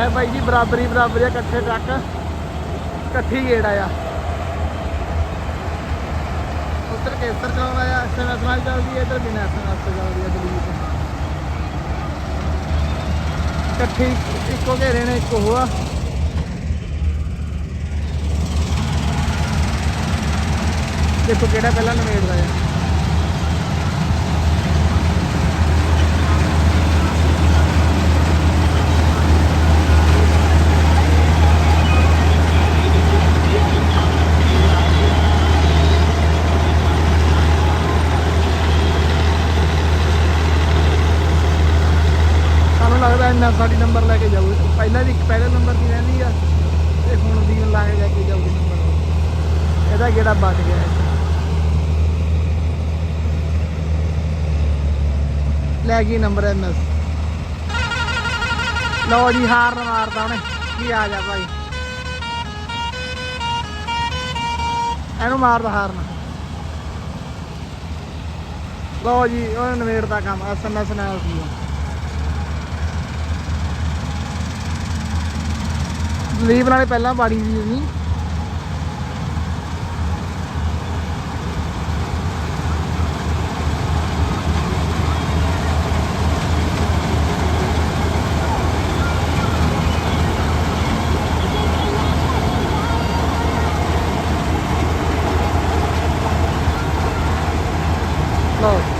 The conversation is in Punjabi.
ਲੈ ਬਾਈ ਜੀ, ਬਰਾਬਰੀ ਬਰਾਬਰੀ ਇਕੱਠੇ ਟਰੱਕ। ਇਕੱਠੀ ਗੇੜ ਆਇਆ ਉੱਧਰ ਕੇਸਰ ਚਲਾਉਂਦਾ ਆ ਐਸਐਮਐਸ ਨਾਲ ਚੱਲਦੀ ਹੈ ਇੱਧਰ ਬਿਨਾਂ ਐਸਐਮਐਸ ਤੋਂ ਚੱਲਦੀ ਹੈ ਦਲੀਪ ਇਕੱਠੀ, ਇੱਕੋ ਘੇਰੇ ਨੇ, ਇੱਕੋ ਹੋਆ ਦੇਖੋ ਕਿਹੜਾ ਪਹਿਲਾਂ ਨਵੇੜਦਾ ਆ। ਸਾਨੂੰ ਸਾਡੀ ਨੰਬਰ ਲੈ ਕੇ ਜਾਊ ਪਹਿਲਾਂ ਦੀ ਪਹਿਲੇ ਨੰਬਰ ਦੀ ਰਹਿੰਦੀ ਆ, ਤੇ ਹੁਣ ਦੀ ਲਾ ਕੇ ਲੈ ਕੇ ਜਾਊਗੀ ਨੰਬਰ ਇਹਦਾ ਕਿਹੜਾ ਬਚ ਗਿਆ ਲੈ ਗਈ ਨੰਬਰ ਐਮਐਸ ਲਓ ਜੀ, ਹਾਰ ਮਾਰਦਾ ਉਹਨੇ। ਕੀ ਆ ਜਾ ਭਾਈ? ਇਹਨੂੰ ਮਾਰਦਾ ਹਾਰਨ। ਲਓ ਜੀ ਉਹਨੇ ਨਵੇੜ ਦਾ ਕੰਮ ਐਸਐਮਐਸ ਨਾਲ ਸੀ ਸੰਦੀਪ ਨਾਲੇ ਪਹਿਲਾਂ ਬਾੜੀ ਸੀ ਜੀ ਲਓ।